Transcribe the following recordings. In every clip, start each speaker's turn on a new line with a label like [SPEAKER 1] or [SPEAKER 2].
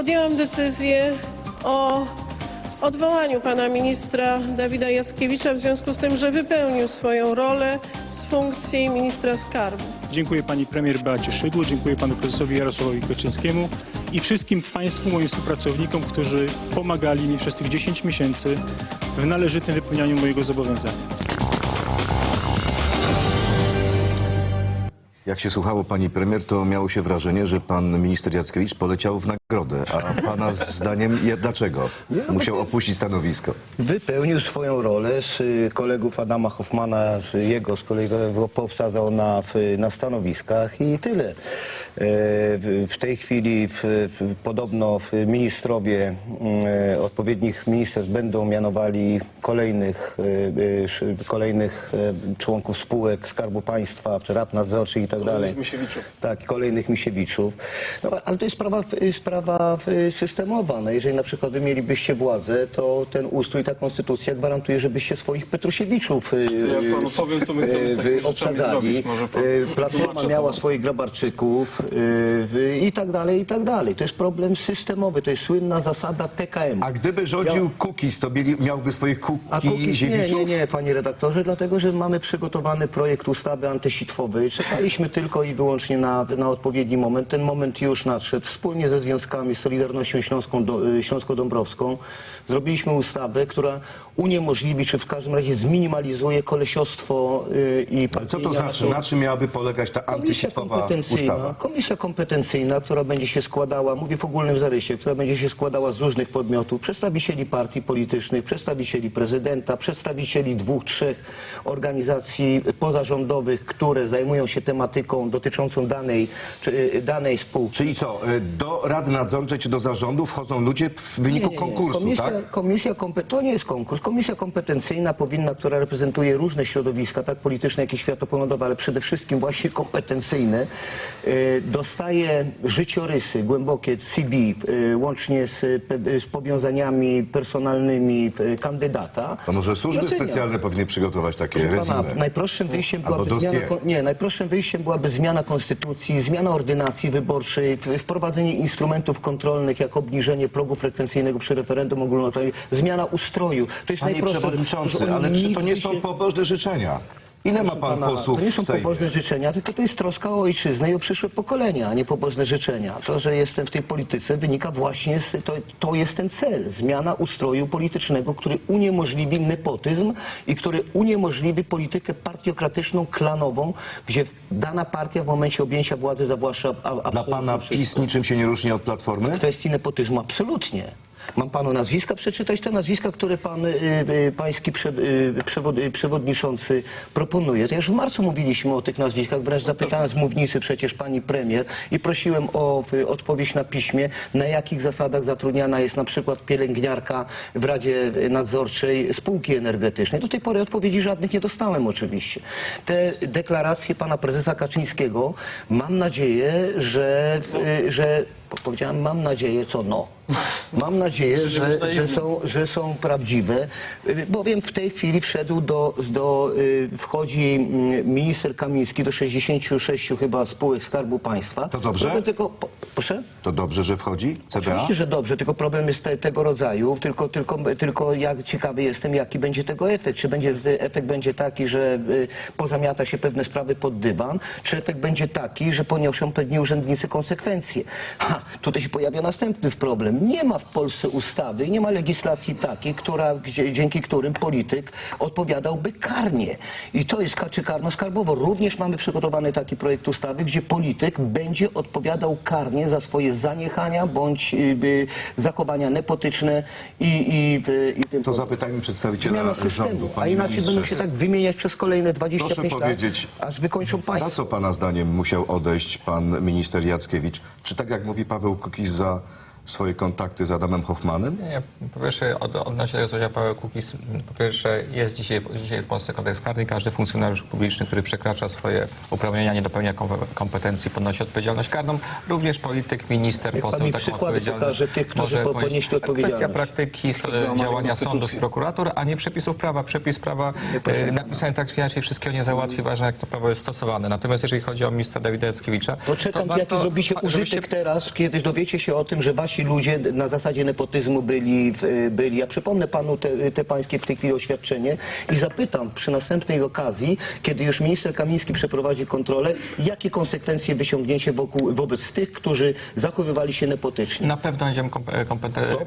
[SPEAKER 1] podjęłam decyzję o odwołaniu pana ministra Dawida Jackiewicza w związku z tym, że wypełnił swoją rolę z funkcji ministra skarbu.
[SPEAKER 2] Dziękuję pani premier Beacie Szydło, dziękuję panu prezesowi Jarosławowi Kaczyńskiemu i wszystkim państwu, moim współpracownikom, którzy pomagali mi przez tych 10 miesięcy w należytym wypełnianiu mojego zobowiązania.
[SPEAKER 3] Jak się słuchało pani premier, to miało się wrażenie, że pan minister Jackiewicz poleciał w nagrodę. A pana zdaniem je- dlaczego musiał opuścić stanowisko?
[SPEAKER 4] Wypełnił swoją rolę z y, kolegów Adama Hoffmana, z jego z kolei go poobsadzał na, w- na stanowiskach i tyle. E, W, w tej chwili w, w, podobno w ministrowie mm, odpowiednich ministerstw będą mianowali kolejnych, e, e, sz- kolejnych e, członków spółek Skarbu Państwa, czy rad nadzorczych i tak dalej.
[SPEAKER 2] Misiewiczów.
[SPEAKER 4] Tak, kolejnych Misiewiczów. No, ale to jest sprawa, sprawa y, systemowa. No, jeżeli na przykład wy mielibyście władzę, to ten ustrój, ta konstytucja gwarantuje, żebyście swoich Petrusiewiczów y,
[SPEAKER 5] Ja panu powiem, co my chcemy z
[SPEAKER 4] y,
[SPEAKER 5] takimi
[SPEAKER 4] wy
[SPEAKER 5] rzeczami
[SPEAKER 4] obsadzali.
[SPEAKER 5] zrobić. Może pan wytłumaczy,
[SPEAKER 4] Platforma miała
[SPEAKER 5] to-
[SPEAKER 4] swoich Grabarczyków y, wy- i tak dalej, i tak dalej. To jest problem systemowy, to jest słynna zasada TKM.
[SPEAKER 3] A gdyby rządził Kukiz, to mieli, miałby swoich
[SPEAKER 4] A Kukiz, nie,
[SPEAKER 3] Kukiziewiczów?
[SPEAKER 4] nie, nie, panie redaktorze, dlatego, że mamy przygotowany projekt ustawy antysitwowej. Czekaliśmy tylko i wyłącznie na, na odpowiedni moment. Ten moment już nadszedł. Wspólnie ze związkami, z Solidarnością Śląską, y, Śląsko-Dąbrowską. Zrobiliśmy ustawę, która uniemożliwi, czy w każdym razie zminimalizuje kolesiostwo y, i
[SPEAKER 3] Ale co to znaczy? Na czym miałaby polegać ta
[SPEAKER 4] Komisja
[SPEAKER 3] antysitwowa
[SPEAKER 4] kompetencyjna,
[SPEAKER 3] ustawa?
[SPEAKER 4] komisja kompetencyjna, która będzie się składała, mówię w ogólnym zarysie, która będzie się składała z różnych podmiotów, przedstawicieli partii politycznych, przedstawicieli prezydenta, przedstawicieli dwóch, trzech organizacji pozarządowych, które zajmują się tematyką dotyczącą danej, czy, danej spółki.
[SPEAKER 3] Czyli co, y, do Rady Nadzorczej czy do zarządu wchodzą ludzie w wyniku
[SPEAKER 4] Nie, nie, nie.
[SPEAKER 3] konkursu,
[SPEAKER 4] komisja,
[SPEAKER 3] tak?
[SPEAKER 4] Komisja kompe- to nie jest konkurs. Komisja kompetencyjna powinna, która reprezentuje różne środowiska, tak polityczne, jak i światopoglądowe, ale przede wszystkim właśnie kompetencyjne, y, dostaje życiorysy głębokie CV, y, łącznie z, y, z powiązaniami personalnymi kandydata.
[SPEAKER 3] To może służby specjalne powinny przygotować takie resume.
[SPEAKER 4] najprostszym wyjściem byłaby zmiana, nie, najprostszym wyjściem byłaby zmiana konstytucji, zmiana ordynacji wyborczej, wprowadzenie instrumentów kontrolnych, jak obniżenie progu frekwencyjnego przy referendum ogólnokrajowym, zmiana ustroju. To jest
[SPEAKER 3] Panie
[SPEAKER 4] najprostsze,
[SPEAKER 3] przewodniczący, ale czy to nie są
[SPEAKER 4] się-
[SPEAKER 3] pobożne życzenia? Ile ma pan
[SPEAKER 4] pana,
[SPEAKER 3] posłów
[SPEAKER 4] To nie są
[SPEAKER 3] w Sejmie?
[SPEAKER 4] pobożne życzenia, tylko to jest troska o ojczyznę i o przyszłe pokolenia, a nie pobożne życzenia. To, że jestem w tej polityce wynika właśnie z, to, to jest ten cel, zmiana ustroju politycznego, który uniemożliwi nepotyzm i który uniemożliwi politykę partiokratyczną, klanową, gdzie dana partia w momencie objęcia władzy zawłaszcza a,
[SPEAKER 3] Dla pana
[SPEAKER 4] wszystko.
[SPEAKER 3] PiS niczym się nie różni od Platformy?
[SPEAKER 4] kwestii nepotyzmu absolutnie. Mam panu nazwiska przeczytać, te nazwiska, które pan, y, y, pański prze, y, przewod, y, przewodniczący proponuje. To już w marcu mówiliśmy o tych nazwiskach, wręcz zapytałem z mównicy przecież pani premier i prosiłem o y, odpowiedź na piśmie, na jakich zasadach zatrudniana jest na przykład pielęgniarka w Radzie Nadzorczej Spółki Energetycznej. Do tej pory odpowiedzi żadnych nie dostałem oczywiście. Te deklaracje pana prezesa Kaczyńskiego, mam nadzieję, że, y, że powiedziałem, mam nadzieję, co no. Mam nadzieję, że, że, są, że są prawdziwe, bowiem w tej chwili wszedł do, do y, wchodzi mm, minister Kamiński do 66 chyba spółek Skarbu Państwa.
[SPEAKER 3] To dobrze?
[SPEAKER 4] Problem Tylko, proszę?
[SPEAKER 3] To dobrze, że wchodzi CBA?
[SPEAKER 4] Oczywiście, że dobrze, tylko problem jest te, tego rodzaju, tylko, tylko, tylko jak ciekawy jestem, jaki będzie tego efekt. Czy będzie, efekt będzie taki, że y, pozamiata się pewne sprawy pod dywan, czy efekt będzie taki, że poniosą pewni urzędnicy konsekwencje. Ha, tutaj się pojawia następny problem. Nie ma w Polsce ustawy, nie ma legislacji takiej, która, gdzie, dzięki którym polityk odpowiadałby karnie. I to jest czy karno-skarbowo. Również mamy przygotowany taki projekt ustawy, gdzie polityk będzie odpowiadał karnie za swoje zaniechania bądź y, zachowania nepotyczne i, i, i tym
[SPEAKER 3] To zapytajmy przedstawiciela
[SPEAKER 4] Zmiana systemu,
[SPEAKER 3] rządu.
[SPEAKER 4] a
[SPEAKER 3] Panie
[SPEAKER 4] inaczej
[SPEAKER 3] ministrze.
[SPEAKER 4] będą się tak wymieniać przez kolejne 25
[SPEAKER 3] Proszę
[SPEAKER 4] lat,
[SPEAKER 3] powiedzieć,
[SPEAKER 4] aż wykończą państwo.
[SPEAKER 3] Za co pana zdaniem musiał odejść pan minister Jackiewicz? Czy tak jak mówi Paweł Kukiz za swoje kontakty z Adamem Hoffmanem?
[SPEAKER 5] Nie, po pierwsze od, odnośnie tego, co powiedział Paweł Kukiz, po pierwsze jest dzisiaj, dzisiaj w Polsce kodeks karny. Każdy funkcjonariusz publiczny, który przekracza swoje uprawnienia, nie dopełnia kom- kompetencji, ponosi odpowiedzialność karną. Również polityk, minister,
[SPEAKER 4] Niech
[SPEAKER 5] poseł taką odpowiedzialność
[SPEAKER 4] pokaże tych, którzy
[SPEAKER 5] może
[SPEAKER 4] po-
[SPEAKER 5] ponieść.
[SPEAKER 4] odpowiedzialność.
[SPEAKER 5] Kwestia praktyki, działania sądów i prokuratur, a nie przepisów prawa. Przepis prawa e, napisany tak czy inaczej wszystkiego nie załatwi. Ważne, jak to prawo jest stosowane. Natomiast jeżeli chodzi o ministra Dawida Jackiewicza,
[SPEAKER 4] To czekam,
[SPEAKER 5] warto-
[SPEAKER 4] jaki zrobicie
[SPEAKER 5] żebyście-
[SPEAKER 4] użytek teraz, kiedy dowiecie się o tym, że wasi ci ludzie na zasadzie nepotyzmu byli, w- byli. Ja przypomnę panu te, te pańskie w tej chwili oświadczenie i zapytam przy następnej okazji, kiedy już minister Kamiński przeprowadzi kontrolę, jakie konsekwencje wyciągnięcie wokół, wobec tych, którzy zachowywali się nepotycznie.
[SPEAKER 5] Na pewno będziemy kompete-
[SPEAKER 4] trzymam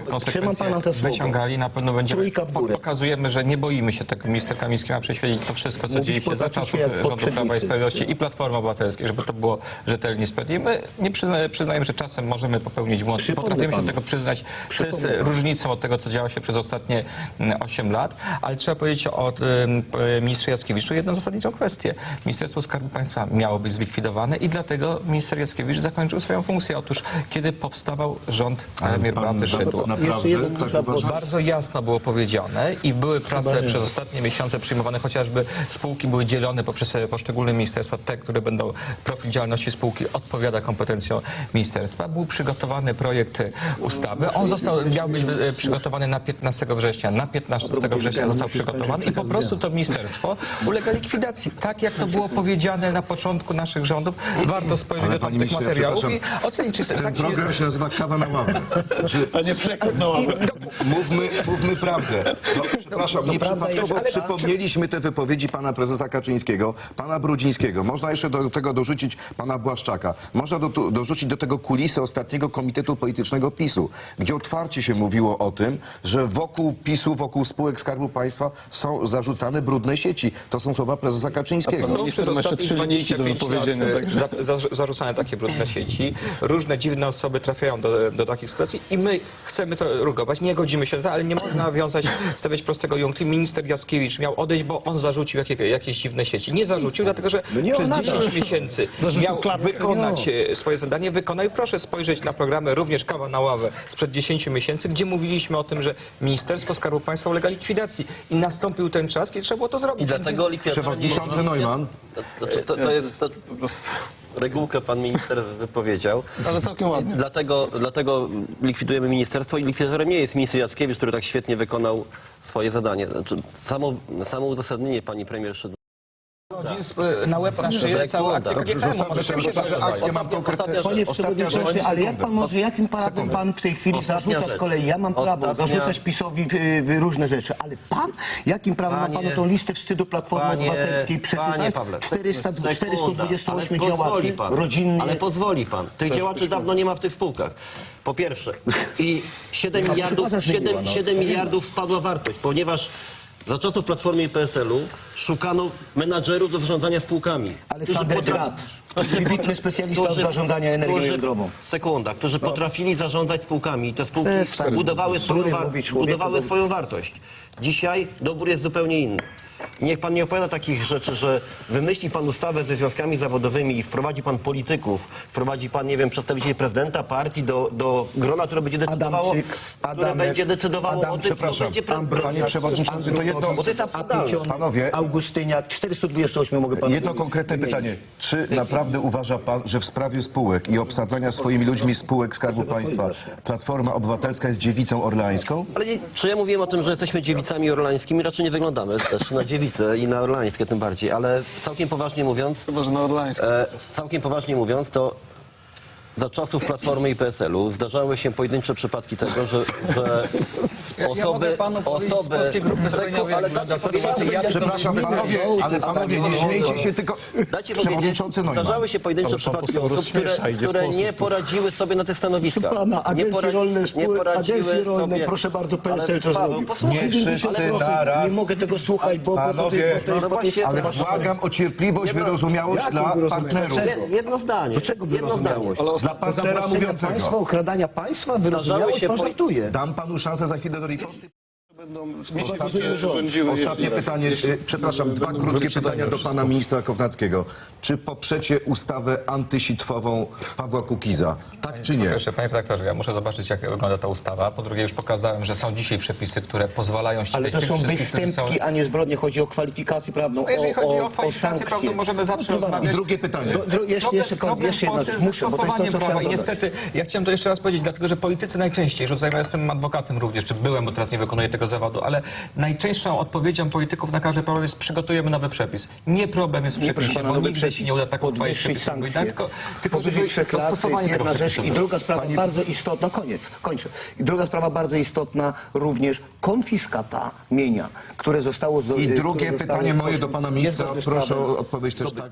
[SPEAKER 5] konsekwencje wyciągali, na pewno będziemy pokazujemy, że nie boimy się tego. Minister Kamiński ma prześwietlić to wszystko, co
[SPEAKER 4] Mówić
[SPEAKER 5] dzieje się za czasów rządu Prawa i. Sprawiedliwości i Platformy Obywatelskiej, żeby to było rzetelnie i sprawiedliwe. My nie przyzna- przyznajemy, że czasem możemy popełnić błąd. Potrafimy się do tego przyznać, co jest e, różnicą od tego, co działo się przez ostatnie mm, 8 lat, ale trzeba powiedzieć o e, ministrze Jackiewiczu jedną zasadniczą kwestię. Ministerstwo Skarbu Państwa miało być zlikwidowane i dlatego minister Jackiewicz zakończył swoją funkcję. Otóż kiedy powstawał rząd premier Beaty Szydło.
[SPEAKER 3] Tak?
[SPEAKER 5] Bardzo jasno było powiedziane i były prace przez ostatnie miesiące przyjmowane, chociażby spółki były dzielone poprzez poszczególne ministerstwa, te, które będą, profil działalności spółki odpowiada kompetencjom ministerstwa. Był przygotowany projekt ustawy. On został, miał być e, przygotowany na 15 września. Na 15 września został przygotowany i po prostu to ministerstwo ulega likwidacji. Tak jak to było powiedziane na początku naszych rządów, warto spojrzeć
[SPEAKER 3] Ale
[SPEAKER 5] do
[SPEAKER 3] panie
[SPEAKER 5] tych
[SPEAKER 3] ministrze,
[SPEAKER 5] materiałów i ocenić, czy
[SPEAKER 3] Ten
[SPEAKER 5] tak się-
[SPEAKER 3] program się nazywa Kawa na ławę. Czy,
[SPEAKER 2] Panie przekaz na ławę.
[SPEAKER 3] mówmy, mówmy prawdę. No, przepraszam, nie przypadkowo przypomnieliśmy te wypowiedzi pana prezesa Kaczyńskiego, pana Brudzińskiego. Można jeszcze do tego dorzucić pana Błaszczaka. Można do, dorzucić do tego kulisy ostatniego Komitetu Politycznego PiSu, gdzie otwarcie się mówiło o tym, że wokół PiSu, wokół spółek Skarbu Państwa są zarzucane brudne sieci. To są słowa prezesa Kaczyńskiego.
[SPEAKER 5] Są przez ostatnich
[SPEAKER 2] trzy linijki do
[SPEAKER 5] 25
[SPEAKER 2] wypowiedzenia,
[SPEAKER 5] lat, za, za, zarzucane takie brudne sieci. Różne dziwne osoby trafiają do, do takich sytuacji i my chcemy to rugować. Nie godzimy się na to, ale nie można wiązać, stawiać prostego jąkli. Minister Jaskiewicz miał odejść, bo on zarzucił jakie, jakieś dziwne sieci. Nie zarzucił, dlatego że
[SPEAKER 4] nie
[SPEAKER 5] przez
[SPEAKER 4] on
[SPEAKER 5] 10 miesięcy
[SPEAKER 2] Zarzucił
[SPEAKER 5] miał
[SPEAKER 2] klatkę.
[SPEAKER 5] wykonać e, swoje zadanie. Wykonał i proszę spojrzeć na programy również Kawa na ławę sprzed 10 miesięcy, gdzie mówiliśmy o tym, że Ministerstwo Skarbu Państwa ulega likwidacji. I nastąpił ten czas, kiedy trzeba było to zrobić.
[SPEAKER 6] I dlatego jest
[SPEAKER 3] Przewodniczący Neumann.
[SPEAKER 6] Znaczy, to, to jest to, regułkę pan minister wypowiedział.
[SPEAKER 2] Ale całkiem ładnie.
[SPEAKER 6] Dlatego, dlatego likwidujemy ministerstwo i likwidatorem nie jest minister Jackiewicz, który tak świetnie wykonał swoje zadanie. Znaczy, samo, samo uzasadnienie pani premier Szydło.
[SPEAKER 5] Godzin sp- na łeb na szyję całą akcję
[SPEAKER 3] Dobrze,
[SPEAKER 5] KGHM. Może się
[SPEAKER 3] akcję. mam konkretne...
[SPEAKER 4] Panie
[SPEAKER 3] Ostatnia rzecz.
[SPEAKER 4] przewodniczący, ale jak pan może, jakim prawem pan w tej chwili
[SPEAKER 6] Ostatnia
[SPEAKER 4] zarzuca z
[SPEAKER 6] rzecz.
[SPEAKER 4] kolei, ja mam prawo
[SPEAKER 6] Ostatnia-
[SPEAKER 4] zarzucać PiSowi w, w różne rzeczy, ale pan, jakim prawem ma
[SPEAKER 6] Panie-
[SPEAKER 4] panu tą listę wstydu Platformy
[SPEAKER 6] Panie-
[SPEAKER 4] Obywatelskiej
[SPEAKER 6] Panie
[SPEAKER 4] przeczytać?
[SPEAKER 6] Pawle,
[SPEAKER 4] 400,
[SPEAKER 6] sekunda,
[SPEAKER 4] 428
[SPEAKER 6] ale pozwoli
[SPEAKER 4] działaczy
[SPEAKER 6] pan,
[SPEAKER 4] rodzinnych.
[SPEAKER 6] Ale pozwoli pan. Tych działaczy dawno nie ma w tych spółkach. Po pierwsze. I 7
[SPEAKER 4] No,
[SPEAKER 6] miliardów,
[SPEAKER 4] chyba zmieniła,
[SPEAKER 6] 7,
[SPEAKER 4] no.
[SPEAKER 6] 7 miliardów spadła wartość, ponieważ za czasów Platformy i PSL-u szukano menadżerów do zarządzania spółkami.
[SPEAKER 4] Aleksander
[SPEAKER 6] którzy potra-
[SPEAKER 4] Grat, wybitny specjalista od zarządzania energią
[SPEAKER 6] którzy-
[SPEAKER 4] jądrową.
[SPEAKER 6] Sekunda, którzy potrafili zarządzać spółkami i te spółki
[SPEAKER 4] Przestań.
[SPEAKER 6] budowały swoją, war-
[SPEAKER 4] mówi człowieku,
[SPEAKER 6] budowały
[SPEAKER 4] bo-
[SPEAKER 6] swoją wartość. Dzisiaj dobór jest zupełnie inny. Niech pan nie opowiada takich rzeczy, że wymyśli pan ustawę ze związkami zawodowymi i wprowadzi pan polityków, wprowadzi pan, nie wiem, przedstawicieli prezydenta partii do, do grona, które będzie decydowało,
[SPEAKER 4] Adamczyk,
[SPEAKER 6] które
[SPEAKER 4] Adamek,
[SPEAKER 6] będzie decydowało
[SPEAKER 4] Adam,
[SPEAKER 6] o tym, kto
[SPEAKER 3] przepraszam,
[SPEAKER 6] będzie pre-
[SPEAKER 3] Ambro- panie przewodniczący, to jedno-
[SPEAKER 6] Bo to jest absurdalne.
[SPEAKER 4] Apicion,
[SPEAKER 3] Panowie.
[SPEAKER 4] Augustyniak, 428 mogę panu
[SPEAKER 3] Jedno konkretne pytanie. Czy naprawdę uważa pan, że w sprawie spółek i obsadzania swoimi ludźmi spółek Skarbu Państwa Platforma Obywatelska jest dziewicą orleańską?
[SPEAKER 6] Ale nie, czy ja mówiłem o tym, że jesteśmy dziewicami orlańskimi? Raczej nie wyglądamy też na dziewice i na orlańskie tym bardziej, ale całkiem poważnie mówiąc,
[SPEAKER 2] Chyba, że na Orlańsku.
[SPEAKER 6] e, całkiem poważnie mówiąc, to za czasów Platformy i PSL-u zdarzały się pojedyncze przypadki tego, że, że
[SPEAKER 5] Ja
[SPEAKER 6] osoby...
[SPEAKER 5] mogę panu powiedzieć z
[SPEAKER 6] osoby
[SPEAKER 5] Polskiej Grupy Zbrojeniowej,
[SPEAKER 6] ale
[SPEAKER 5] jak wygląda
[SPEAKER 6] dajcie
[SPEAKER 5] sytuacja.
[SPEAKER 6] powiedzieć,
[SPEAKER 5] Ja
[SPEAKER 3] Przepraszam panowie, ale panowie, nie śmiejcie się, tylko
[SPEAKER 6] Dajcie powiedzieć,
[SPEAKER 3] przewodniczący Neumann.
[SPEAKER 6] zdarzały się pojedyncze przypadki osób, które, które nie poradziły sobie na tych stanowiskach.
[SPEAKER 4] Pana,
[SPEAKER 6] nie,
[SPEAKER 4] agencje
[SPEAKER 6] pora-
[SPEAKER 4] rolne, spół- agencje proszę bardzo, PSL
[SPEAKER 6] Paweł,
[SPEAKER 4] zrobił.
[SPEAKER 6] posłuchaj,
[SPEAKER 3] Nie wszyscy naraz.
[SPEAKER 4] Nie mogę tego słuchać, bo, bo to, to,
[SPEAKER 3] Panowie,
[SPEAKER 4] to, to jest
[SPEAKER 6] no
[SPEAKER 3] Ale błagam o cierpliwość, wyrozumiałość
[SPEAKER 4] Jaką
[SPEAKER 3] dla
[SPEAKER 4] wyrozumiałość?
[SPEAKER 3] partnerów.
[SPEAKER 6] Jed- Jedno zdanie.
[SPEAKER 4] czego
[SPEAKER 6] jedno zdanie.
[SPEAKER 4] wyrozumiałość?
[SPEAKER 3] Dla partnera
[SPEAKER 4] Zawłaszczenia państwa,
[SPEAKER 3] mówiącego.
[SPEAKER 4] okradania państwa, wyrozumiałość,
[SPEAKER 6] się
[SPEAKER 4] pan
[SPEAKER 6] po-
[SPEAKER 4] żartuje.
[SPEAKER 3] Dam panu szansę za chwilę do
[SPEAKER 2] Ostatnie rządziły,
[SPEAKER 3] Ostatnie
[SPEAKER 2] jeśli-
[SPEAKER 3] pytanie,
[SPEAKER 2] jeśli
[SPEAKER 3] y, przepraszam, dwa krótkie pytania do
[SPEAKER 2] wszystko.
[SPEAKER 3] pana ministra Kownackiego. Czy poprzecie ustawę antysitwową Pawła Kukiza? Tak czy nie?
[SPEAKER 5] pierwsze, panie redaktorze, ja muszę zobaczyć, jak wygląda ta ustawa. Po drugie, już pokazałem, że są dzisiaj przepisy, które pozwalają ścigać
[SPEAKER 4] Ale to są
[SPEAKER 5] którzy są...
[SPEAKER 4] występki, a nie zbrodnie. Chodzi o kwalifikację prawną,
[SPEAKER 5] No jeżeli
[SPEAKER 4] o,
[SPEAKER 5] chodzi
[SPEAKER 4] o,
[SPEAKER 5] o kwalifikację
[SPEAKER 4] sankcje.
[SPEAKER 5] prawną, możemy zawsze
[SPEAKER 4] No, proszę pana.
[SPEAKER 5] rozmawiać.
[SPEAKER 3] I drugie pytanie.
[SPEAKER 4] Do- jeszcze, jeszcze,
[SPEAKER 5] problem
[SPEAKER 4] jeszcze Muszę,
[SPEAKER 5] prawa i niestety, ja chciałem to jeszcze raz powiedzieć, dlatego że politycy najczęściej rzucają, ja jestem adwokatem również, czy byłem, bo teraz nie wykonuję tego zawodu, ale najczęstszą odpowiedzią polityków na każdy problem jest przygotujemy nowy przepis. Nie problem jest w
[SPEAKER 4] Nie,
[SPEAKER 5] przepisie, bo nigdy
[SPEAKER 4] przepis.
[SPEAKER 5] się nie uda tak uchwalić przepisu, tylko, tylko dostosowanie tego
[SPEAKER 4] rzecz. I druga sprawa bardzo istotna, koniec, kończę. I druga sprawa bardzo istotna, również konfiskata mienia, które zostało... z-
[SPEAKER 3] I drugie
[SPEAKER 4] zostało-
[SPEAKER 3] pytanie moje do pana ministra. Proszę o odpowiedź też tak.